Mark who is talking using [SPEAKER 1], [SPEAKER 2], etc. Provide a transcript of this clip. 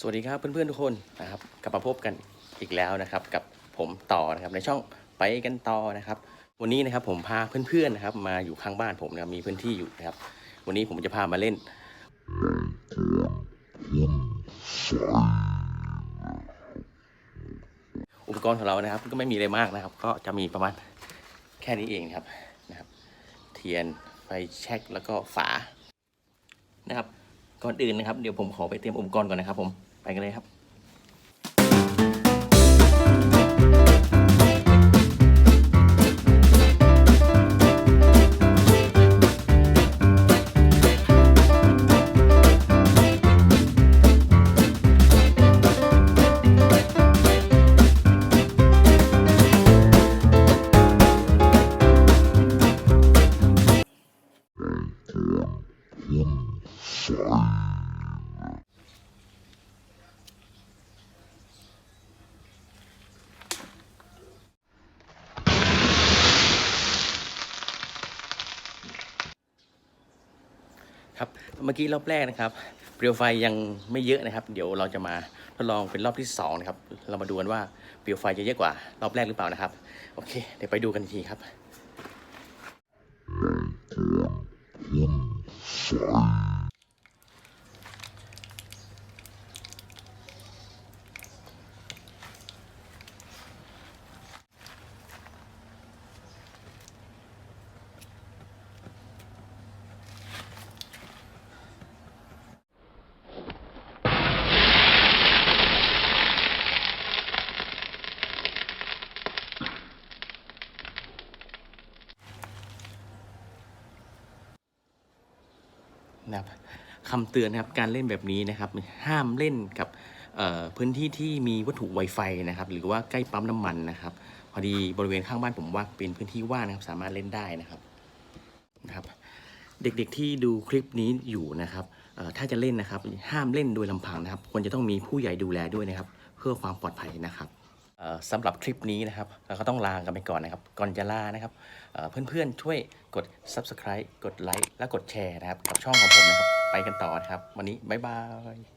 [SPEAKER 1] สวัสดีครับเพื่อนๆทุกคนนะครับกลับมาพบกันอีกแล้วนะครับ กับผมต่อนะครับในช่องไปกันต่อนะครับ วันนี้นะครับผมพาเพื่อนๆนะครับ มาอยู่ข้างบ้านผมนะครับมีพื้นที่อยู่นะครับ วันนี้ผมจะพามาเล่นอุปกรณ์ของเรานะครับ ก็ไม่มีอะไรมากนะครับ ก็จะมีประมาณแค่นี้เองครับนะครับ เทียนไฟแช็กแล้วก็ฝานะครับก่อนอื่นนะครับเดี๋ยวผมขอไปเตรียมอุปกรณ์ก่อนนะครับผม ไปกันเลยครับ ครับเมื่อกี้รอบแรกนะครับเปลวไฟยังไม่เยอะนะครับ เดี๋ยวเราจะมาทดลองเป็นรอบที่สองนะครับเรามาดูกันว่าเปลวไฟจะเยอะกว่ารอบแรกหรือเปล่านะครับ โอเค เดี๋ยวไปดูกันทีครับ นะครับคำเตือนนะครับการเล่นแบบนี้นะครับ ห้ามเล่นกับพื้นที่ที่มีวัตถุ Wi-Fi นะครับ หรือว่าใกล้ปั๊มน้ำมันนะครับ พอดีบริเวณข้างบ้านผมว่าเป็นพื้นที่ว่างนะครับ สามารถเล่นได้นะครับนะครับ เด็กๆที่ดูคลิปนี้อยู่นะครับถ้าจะเล่นนะครับ ห้ามเล่นโดยลำพังนะครับควรจะต้องมีผู้ใหญ่ดูแลด้วยนะครับ เพื่อความปลอดภัยนะครับ สำหรับคลิปนี้นะครับ เราก็ต้องลากันไปก่อนนะครับ ก่อนจะลานะครับเพื่อนๆช่วยกด subscribe กดไลค์และกดแชร์นะครับ กับช่องของผมนะครับ ไปกันต่อนะครับ วันนี้บ๊ายบาย